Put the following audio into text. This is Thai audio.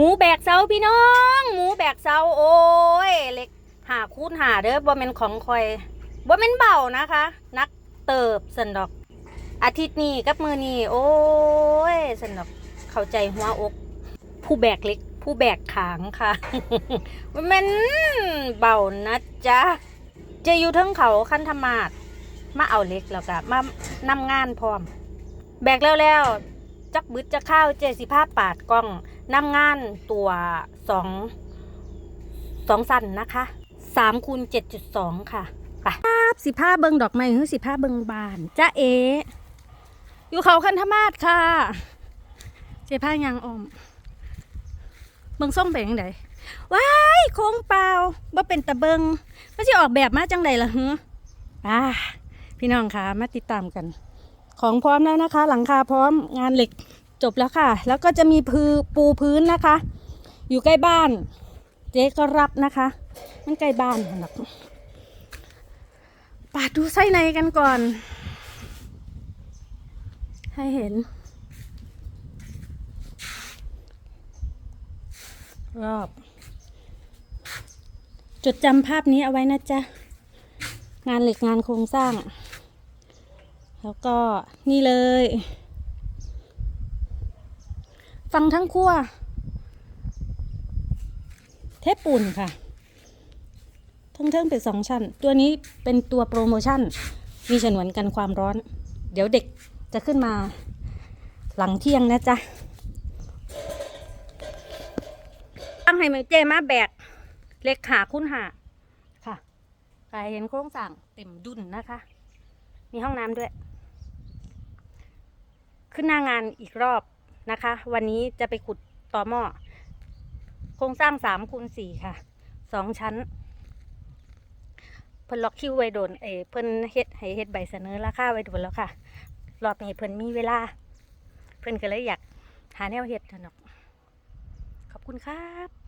หมูแบกเสาพี่น้อง หมูแบกเสาโอ้ยเล็กหาคูณหาเด้อบ่แม่นของคอยบ่แม่นเบานะคะ นักเติบสันดอก อาทิตย์นี้กับมือนี้โอ้ยสันดอกเข้าใจหัวอก ผู้แบกเล็ก ผู้แบกขางค่ะบ่แม่นเบานะจ๊ะจะอยู่ทั้งเขาคันธมาศมาเอาเล็กแล้วก็มานำงานพร้อม แบกแล้วแล้วจักบึดจะข้าวเจสิภาพปาดกล้อง นำงานตัวสองสองสันนะคะสามคูณเจ็ดจุดสองค่ะไปภาพสิผ้าเบิงดอกไม้หรือสิผ้าเบิงบานจ้าเอ อยู่เขาคันธมาศค่ะ เจผ้ายางออมเบิงส่งไปยังไงว้ายโค้งเปล่าบ่เป็นตะเบิงมันจะออกแบบมาจังไดล่ะฮึอ่าพี่น้องคะมาติดตามกัน ของพร้อมแล้วนะคะ หลังคาพร้อมงานเหล็ก จบแล้วค่ะ แล้วก็จะมีพืปูพื้นนะคะ อยู่ใกล้บ้าน เจ๊ก็รับนะคะ มันใกล้บ้านค่ะปาดดูไส้ในกันก่อน ให้เห็น รอบ จดจำภาพนี้เอาไว้นะจ๊ะ งานเหล็กงานโครงสร้าง แล้วก็นี่เลย ฟังทั้งครัวเทปปุ่นค่ะทั้งเทิงเป็นสองชั้น ตัวนี้เป็นตัวโปรโมชั่น มีฉนวนกันความร้อน เดี๋ยวเด็กจะขึ้นมาหลังเที่ยงนะจ๊ะตั้งให้มเจมาแบกเล็กหาคุ้นหาค่ะกายเห็นโครงสร้างเต็มดุนนะคะ มีห้องน้ำด้วย ขึ้นหน้างานอีกรอบ นะคะ วันนี้จะไปขุดต่อหม้อโครงสร้างสามคูณสี่ค่ะสองชั้น เพิ่นล็อกคิวไว้โดนเอเพิ่นเฮ็ดให้เฮ็ดใบเสนอราคาไว้โดนแล้วค่ะรอบนี้เพิ่นมีเวลา เพิ่นก็เลยอยากหาแนวเฮ็ดเถอะเนาะขอบคุณครับ